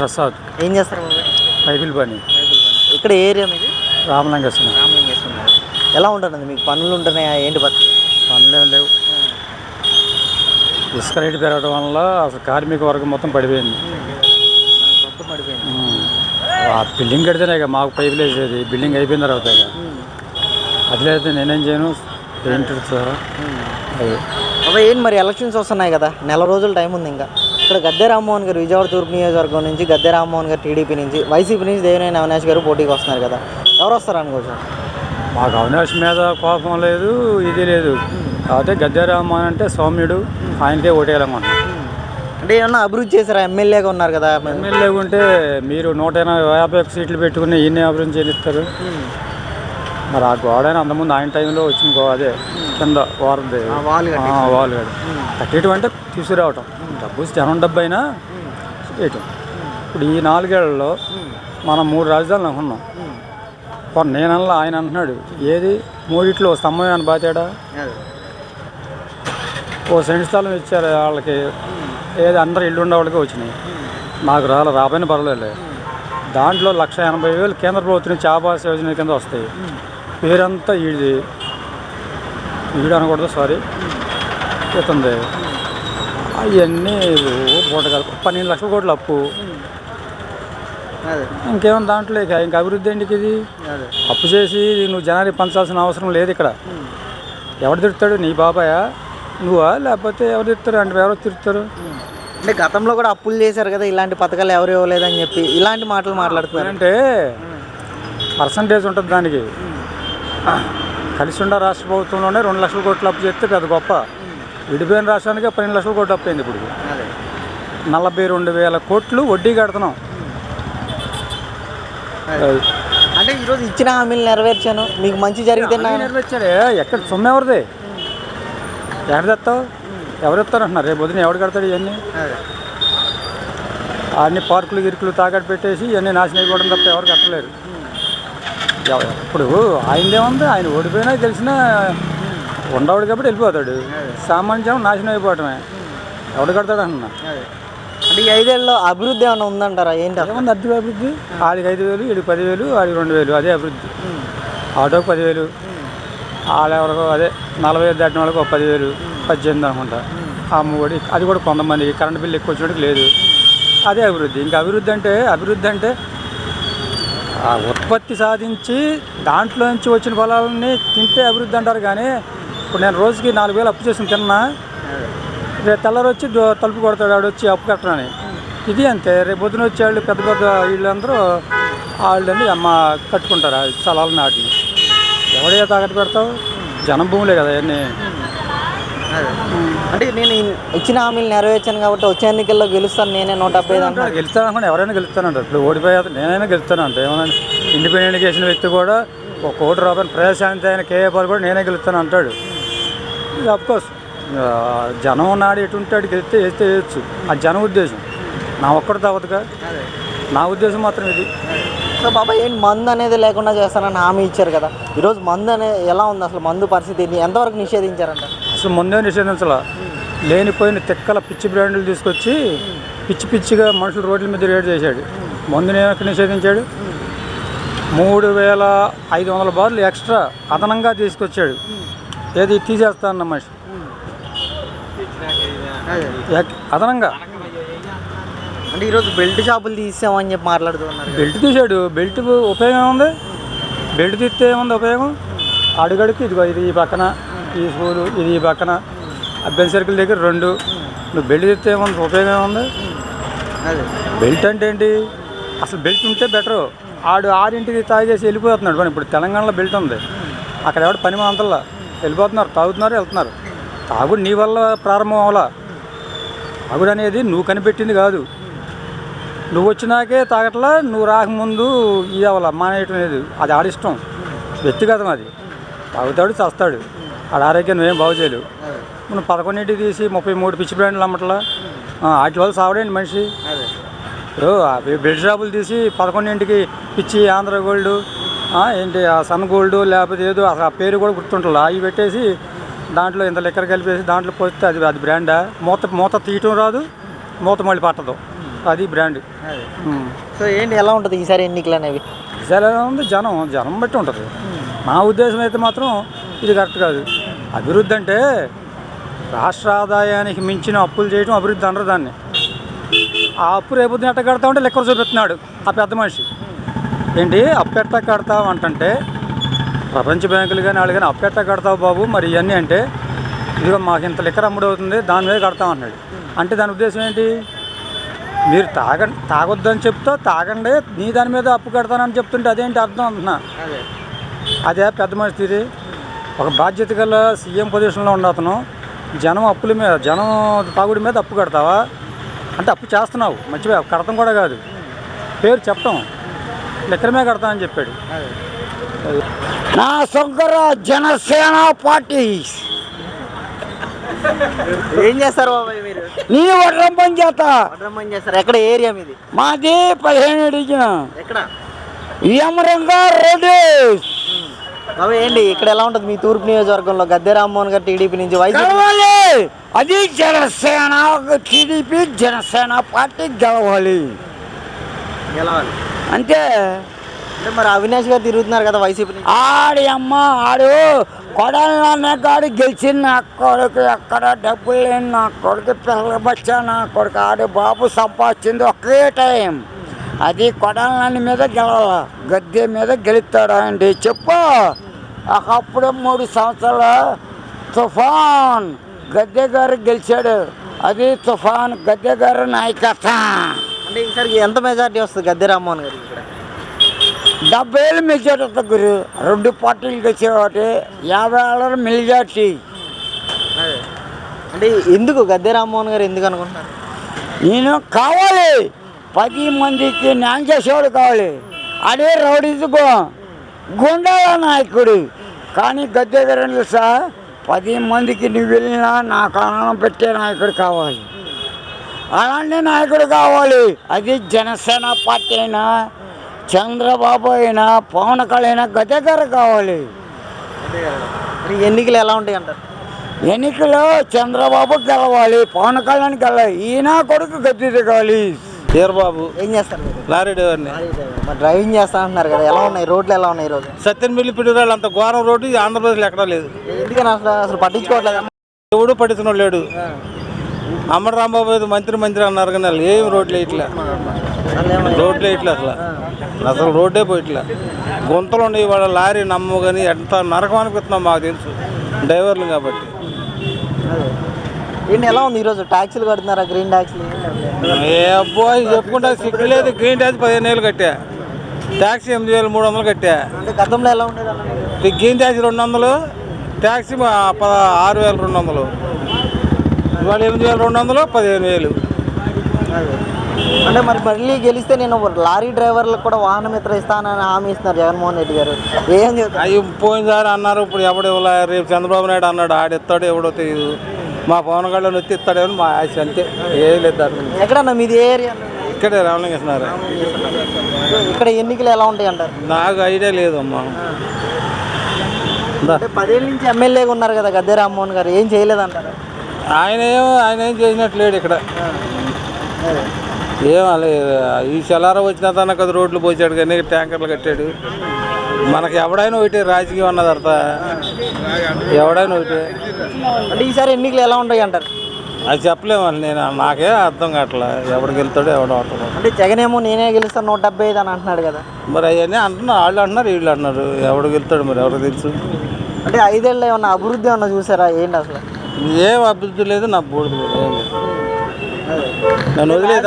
ప్రసాద్. ఏం చేస్తారు బాబాయ్ బైబిల్ పని. ఇక్కడ ఏ ఏరియా మీది? రామలింగేశ్వరం. రామలింగేశ్వరం. ఎలా ఉంటుంది మీకు? పనులు ఉంటున్నాయా? ఏంటి బతుకు? పనులేం లేవు. ఇసుక రేటు పెరగడం వల్ల అసలు కార్మిక వర్గం మొత్తం పడిపోయింది. మొత్తం పడిపోయింది. ఆ బిల్డింగ్ కడితేనే ఇక మాకు పైపులు వేసేది బిల్డింగ్ అయిపోయిన తర్వాత ఇక. అది నేనేం చేయను? పెయింట్ అది. బాబాయ్ ఏంటి మరి? ఎలక్షన్స్ వస్తున్నాయి కదా. నెల రోజులు టైం ఉంది ఇంకా. ఇక్కడ గద్దె రామ్మోహన్ గారు విజయవాడ తూర్పు నియోజకవర్గం నుంచి గద్దె రామ్మోహన్ గారు టీడీపీ నుంచి వైసీపీ నుంచి దేవినేని అవినాష్ గారు పోటీకి వస్తున్నారు కదా. ఎవరు వస్తారు అనుకోవచ్చు మాకు అవినాష్ మీద కోపం లేదు ఇది లేదు. కాకపోతే గద్దెరామన్ అంటే సౌమ్యుడు ఆయనకే ఓటేయాలనుకుంటున్నాం అంటే ఏమన్నా అభివృద్ధి చేశారా? ఎమ్మెల్యేగా ఉన్నారు కదా. ఎమ్మెల్యే ఉంటే మీరు నూట ఎనభై యాభై సీట్లు పెట్టుకుని ఈయన అభివృద్ధి చేయిస్తారు. మరి ఆ గోడ అంతకుముందు ఆయన టైంలో వచ్చిన గో అదే. కింద వారది. ఆ వాళ్ళు కాదు కట్టేయటం అంటే తీసుకురావటం. డబ్బు జనం డబ్బు అయినా చేయటం ఇప్పుడు ఈ నాలుగేళ్ళలో మనం మూడు రాజధానులు అనుకున్నాం. కొన్ని నేనల్లా ఆయన అంటున్నాడు ఏది? మూడిట్లో స్తంభం ఏమైనా బాతాడా? ఓ సెంట్ స్థలం ఇచ్చారు వాళ్ళకి. ఏది? అందరు ఇల్లు ఉండే వాళ్ళకి వచ్చినాయి. నాకు రాలే రాబోయిన పర్వాలేదు దాంట్లో లక్ష ఎనభై వేలు కేంద్ర ప్రభుత్వం నుంచి ఆవాస్ యోజన కింద వస్తాయి. పేరంతా ఈడిది. ఈడు అనకూడదు సారీ ఇతుంది అవన్నీ పూటకాలు పన్నెండు లక్షల కోట్ల అప్పు. ఇంకేమో దాంట్లో ఇక ఇంకా అభివృద్ధి ఏంటికి ఇది? అప్పు చేసి నువ్వు జనానికి పంచాల్సిన అవసరం లేదు ఇక్కడ. ఎవడు తిడతాడు? నీ బాబాయా? నువ్వా? లేకపోతే ఎవరు తిడతారు? అంటే ఎవరో తిడతారు? అంటే గతంలో కూడా అప్పులు చేశారు కదా ఇలాంటి పథకాలు ఎవరు ఇవ్వలేదని చెప్పి ఇలాంటి మాటలు మాట్లాడుతున్నారు. అంటే పర్సంటేజ్ ఉంటుంది దానికి. కలిసి ఉండ రాష్ట్ర ప్రభుత్వంలోనే రెండు లక్షల కోట్లు అప్పు చేస్తే పెద్ద గొప్ప. విడిపోయిన రాష్ట్రానికి పన్నెండు లక్షల కోట్లు అప్పు అయింది ఇప్పుడు. నలభై రెండు వేల కోట్లు వడ్డీ కడుతున్నాం. అంటే ఈరోజు ఇచ్చిన హామీలు నెరవేర్చాను. మీకు మంచి జరిగితే నా- అన్నీ నెరవేర్చారే ఎక్కడ సొమ్ము ఎవరిది? ఎక్కడ తెస్తావు? ఎవరు ఇస్తారు అంటున్నారు? రేపు పొద్దున ఎవడు కడతాడు ఇవన్నీ? అన్ని పార్కులు గిరుకులు తాకట్టు పెట్టేసి ఇవన్నీ నాశనం అయిపోవడం తప్ప ఎవరు కట్టలేరు. ఇప్పుడు ఆయనదేముంది ఆయన ఓడిపోయినా తెలిసినా ఉండవాడు కాబట్టి వెళ్ళిపోతాడు. సామాన్య జనం నాశనం అయిపోవటమే. ఎవడు కడతాడు అంటున్నా? అంటే ఈ ఐదేళ్ళలో అభివృద్ధి ఏమైనా ఉందంటారా? ఏంటి? ఏముంది అద్దె అభివృద్ధి? ఆడికి ఐదు వేలు ఈడికి పదివేలు ఆడికి రెండు వేలు అదే అభివృద్ధి. ఆటోకి పదివేలు ఆడెవరికో అదే నలభై ఐదు దాటిన వాళ్ళకి ఒక పదివేలు పద్దెనిమిది అనుకుంటా. ఆ మూడు అది కూడా కొంతమందికి కరెంట్ బిల్లు ఎక్కువ వచ్చినట్టు లేదు. అదే అభివృద్ధి. ఇంకా అభివృద్ధి అంటే అభివృద్ధి అంటే ఆ ఉత్పత్తి సాధించి దాంట్లో నుంచి వచ్చిన ఫలాలని తింటే అభివృద్ధి అంటారు కానీ ఇప్పుడు నేను రోజుకి నాలుగు వేలు అప్పు చేసి తిన్నా రేపు తెల్లరొచ్చి వచ్చి తలుపు కొడతాడు ఆడు వచ్చి అప్పు కట్టనని. ఇది అంతే. రేపు పొద్దున వచ్చేవాళ్ళు పెద్ద పెద్ద వీళ్ళందరూ వాళ్ళని అమ్మ కట్టుకుంటారు ఆ స్థలాలు నాటిని. ఎవడే తాకట్టు పెడతావు? జనం భూములే కదా అవన్నీ అంటే నేను ఇచ్చిన హామీలు నెరవేర్చాను కాబట్టి వచ్చే ఎన్నికల్లో గెలుస్తాను నేనే నూట డెబ్బై అంటున్నాను గెలుస్తాను ఎవరైనా గెలుస్తానంటారు. ఇప్పుడు ఓడిపోయా నేనైనా గెలుస్తానంట ఏమన్నా ఇండిపెండెంట్ చేసిన వ్యక్తి కూడా ఒక కోటి రూపాయలు ప్రజాశాంతి అయిన కేఏపాల్ కూడా నేనే గెలుస్తాను అంటాడు. ఇది అఫ్కోర్స్ జనం ఉన్నాడు ఎటు ఉంటాడు గెలిస్తే వేస్తే వేయచ్చు అది జనం ఉద్దేశం. నా ఒక్కడితో అవ్వదుగా అదే. నా ఉద్దేశం మాత్రం ఇది. సో బాబా ఏంటి మందు అనేది లేకుండా చేస్తానని హామీ ఇచ్చారు కదా. ఈరోజు మందు అనే ఎలా ఉంది అసలు? మందు పరిస్థితి? ఎంతవరకు నిషేధించారంట? అసలు ముందే నిషేధించాల లేనిపోయిన తిక్కల పిచ్చి బ్రాండ్లు తీసుకొచ్చి పిచ్చి పిచ్చిగా మనుషులు రోడ్ల మీద రేట్ చేశాడు. మందుని నిషేధించాడు. మూడు వేల ఐదు వందల బార్లు ఎక్స్ట్రా అదనంగా తీసుకొచ్చాడు. ఏది తీసేస్తా అన్న మనిషి. అదనంగా. అంటే ఈరోజు బెల్ట్ షాపులు తీసామని చెప్పి మాట్లాడుతున్నారు బెల్ట్ తీశాడు. బెల్ట్ ఉపయోగం ఏముంది? బెల్ట్ తీస్తే ఏముంది ఉపయోగం? అడుగడుకు ఇదిగో ఇది ఈ పక్కన. ఈ స్కూలు ఇది ఈ పక్కన. అబ్బెన్ సర్కిల్ దగ్గర రెండు. నువ్వు బెల్ట్ తీస్తే ఏముంది? ఉపయోగం ఏముంది? అదే. బెల్ట్ అంటే ఏంటి? అసలు బెల్ట్ ఉంటే బెటరు. ఆడు ఆరింటికి తాగేసి వెళ్ళిపోతున్నాడు. ఇప్పుడు తెలంగాణలో బెల్ట్ ఉంది. అక్కడ ఎవడు పని మంతల్లా. వెళ్ళిపోతున్నారు. తాగుతున్నారు వెళ్తున్నారు. తాగుడు నీ వల్ల ప్రారంభం అవ్వాలా తాగుడు అనేది నువ్వు కనిపెట్టింది కాదు. నువ్వు వచ్చినాకే తాగట్లా నువ్వు రాకముందు ఇది అవ్వాల మానేయటం లేదు. అది ఆడిష్టం. వ్యక్తిగతం అది. తాగుతాడు చస్తాడు. ఆడ ఆరోగ్యం నువ్వేం బాగు చేయలేవు. మనం పదకొండింటికి తీసి ముప్పై మూడు పిచ్చి బ్రాండ్లు అమ్మట్లా? వాటి వల్ల సావడండి మనిషి. ఇప్పుడు బెడ్ షాపులు తీసి పదకొండింటికి పిచ్చి ఆంధ్ర గోల్డ్ ఏంటి ఆ సన్ గోల్డ్ లేకపోతే ఏదో అసలు ఆ పేరు కూడా గుర్తుంటుంది అవి పెట్టేసి దాంట్లో ఇంత లెక్కర్ కలిపేసి దాంట్లో పోస్తే అది అది బ్రాండా? మూత మూత తీయటం రాదు మూత మళ్ళీ పట్టదు. అది బ్రాండ్. సో ఏంటి ఎలా ఉంటుంది ఈసారి ఎన్నికలు అనేవి? ఈసారి ఎలా ఉంది? జనం జనం బట్టి ఉంటుంది. నా ఉద్దేశం అయితే మాత్రం ఇది కరెక్ట్ కాదు. అభివృద్ధి అంటే రాష్ట్ర ఆదాయానికి మించిన అప్పులు చేయడం అభివృద్ధి అనరు దాన్ని. ఆ అప్పు రేపు ఎట్ట కడతా ఉంటే లెక్కలు చూపిస్తున్నాడు ఆ పెద్ద మనిషి. ఏంటి? అప్పు ఎట్ట కడతావు అంటంటే ప్రపంచ బ్యాంకులు కానీ వాళ్ళు కానీ అప్పు ఎట్ట కడతావు బాబు? మరి ఇవన్నీ అంటే ఇదిగో మాకు ఇంత లెక్కర అమ్ముడు అవుతుంది దాని మీద కడతాం అన్నాడు. అంటే దాని ఉద్దేశం ఏంటి? మీరు తాగ తాగొద్దని చెప్తా తాగండి నీ దాని మీద అప్పు కడతానని చెప్తుంటే అదేంటి అర్థం? అంటున్నా అదే. అదే పెద్ద మనిషి తీరి. ఒక బాధ్యత గల సీఎం పొజిషన్లో ఉన్న అతను జనం అప్పుల మీద జనం తాగుడి మీద అప్పు కడతావా? అంటే అప్పు చేస్తున్నావు మంచిగా కడతాం కూడా కాదు. పేరు చెప్పటం లెక్కల మీద కడతా అని చెప్పాడు. నా శంకర జనసేన పార్టీ. ఏం చేస్తారు బాబాయ్ మీరు? నీ వడ్రం పని చేత వడ్రం చేస్తారు. ఎక్కడ ఏరియా మీది? మాది పదిహేను అడిగిన ఎక్కడ? యమరంగా రెడ్డి. ఏంటి? ఇక్కడ ఎలా ఉంటుంది మీ తూర్పు నియోజకవర్గంలో? గద్దె రామ్మోహన్ గారు టీడీపీ నుంచి గెలవాలి! అది జనసేన టీడీపీ జనసేన పార్టీ గెలవాలి. గెలవాలి. అంతే. అంటే మరి అవినాష్ గారు తిరుగుతున్నారు కదా వైసీపీ ఆడి అమ్మ ఆడు కొడాలన్న కాడు గెలిచిన నా కొడుకు ఎక్కడ డబ్బులు లేని నా కొడుకు పిల్లల బచ్చా నా కొడుకు ఆడు బాబు సంపాదించింది ఒకే టైం. అది కొడాలని మీద గెలవాల గద్దె మీద గెలుస్తాడా అండి? చెప్పు. ఒకప్పుడు మూడు సంవత్సరాల తుఫాన్ గద్దె గారు గెలిచాడు. అది తుఫాన్ గద్దె గారు నాయకత్వం. అంటే ఈసారి ఎంత మెజారిటీ వస్తుంది గద్దె రామ్మోహన్ ఇక్కడ? డెబ్బై ఏళ్ళు మెజార్టీ గురు. రెండు పార్టీలు గెలిచేవాటి యాభై ఏళ్ళ మెజార్టీ. అంటే ఎందుకు గద్దె రామ్మోహన్ గారు ఎందుకు అనుకుంటున్నారు? నేను కావాలి. పది మందికి న్యాయం చేసేవాడు కావాలి. అదే రౌడీజుకో గుండాల నాయకుడు. కానీ గద్దె గారు తెలుసా పది మందికి నువ్వు వెళ్ళినా నాకు అన్నం పెట్టే నాయకుడు కావాలి. అలాంటి నాయకుడు కావాలి. అది జనసేన పార్టీ అయినా చంద్రబాబు అయినా పవన్ కళ్యాణ్ గద్దె గారు కావాలి. ఎన్నికలు ఎలా ఉంటాయి అంటారు? ఎన్నికలో చంద్రబాబు గెలవాలి పవన్ కళ్యాణ్ గెలవాలి ఈయన కొడుకు గద్దె దిగాలి వీరబాబు ఏం చేస్తారు లారీ డ్రైవర్ని మరి డ్రైవింగ్ చేస్తా అంటున్నారు కదా ఎలా ఉన్నాయి? రోడ్లు ఎలా ఉన్నాయి ఈరోజు? సత్యనపల్లి పిడుగురాళ్ళు అంత ఘోరం రోడ్డు ఈ ఆంధ్రప్రదేశ్లో ఎక్కడా లేదు. ఎందుకని అసలు అసలు పట్టించుకోవట్లేదు ఎవడు పట్టించిన లేడు. అమ్మడు రాంబాబు మంత్రి మంత్రి అన్నారు కానీ వాళ్ళు ఏం రోడ్లు వేయట్లే రోడ్లు వేయట్లే అసలు. అసలు రోడ్డే పోయట్లే గుంతలు ఉన్నాయి వాళ్ళ లారీ నమ్ము కానీ ఎంత నరకం అనిపిస్తున్నాం మాకు తెలుసు. డ్రైవర్లు కాబట్టి. ఏంటి ఎలా ఉంది ఈరోజు? ట్యాక్సీలు కడుతున్నారా? గ్రీన్ ట్యాక్సీలు? ఏ అబ్బాయి చెప్పుకుంటా సిగ్గు లేదు గ్రీన్ ట్యాక్సీ పదిహేను వేలు కట్టా. ట్యాక్సీ ఎనిమిది వేలు మూడు వందలు కట్టా. అంటే గతంలో ఎలా ఉండేది గ్రీన్ ట్యాక్సీ రెండు వందలు ట్యాక్సీ ఆరు వేల రెండు వందలు. ఇవాళ ఎనిమిది వేల రెండు వందలు పదిహేను వేలు. అంటే మరి మళ్ళీ గెలిస్తే నేను లారీ డ్రైవర్లకు కూడా వాహనం ఇతర ఇస్తానని హామీ ఇస్తున్నారు జగన్మోహన్ రెడ్డి గారు. ఏం చెప్తారు అవి పోయినసారి అన్నారు ఇప్పుడు ఎవడు రేపు చంద్రబాబు నాయుడు అన్నాడు ఆడిస్తాడు ఎవడో తెలియదు మా పవన్ కళ్యాణ్ వచ్చి ఇస్తాడేమో మా ఆశ అంతే. ఏం లేదు. ఎక్కడన్నా మీది ఏ ఏరియా? ఇక్కడే రామలింగేస్తున్నారు ఇక్కడ ఎన్నికలు ఎలా ఉంటాయి అంటారు? నాకు ఐడియా లేదు అమ్మా అంటే పదేళ్ళ నుంచి ఎమ్మెల్యేగా ఉన్నారు కదా గద్దె రామ్మోహన్ గారు ఏం చేయలేదంటారు? ఆయన ఏం ఆయన ఏం చేసినట్టు లేడు ఇక్కడ. ఏం ఈ సెలారం వచ్చిన తన కదా రోడ్లు పోసాడు కానీ ట్యాంకర్లు కట్టాడు. మనకి ఎవడైనా ఒకటి రాజకీయం అన్నది అర్థ. ఎవడైనా ఒకటి. అంటే ఈసారి ఎన్నికలు ఎలా ఉంటాయి అంటారు? అది చెప్పలేము నేను నాకే అర్థం కావట్లే. ఎవడికి వెళ్తాడో ఎవడో అవుతాడో అంటే జగన్ ఏమో నేనే గెలుస్తాను నూట డెబ్బై ఐదు అని అంటున్నాడు కదా. మరి అవన్నీ అంటున్నారు వాళ్ళు అంటున్నారు వీళ్ళు అంటున్నారు. ఎవడికి వెళ్తాడు మరి ఎవరికి తెలుసు? అంటే ఐదేళ్ళు ఏమన్నా అభివృద్ధి ఏమన్నా చూసారా? ఏంటి అసలు? ఏం అభివృద్ధి లేదు నా బూడిద లేదు. నన్ను వదిలేదు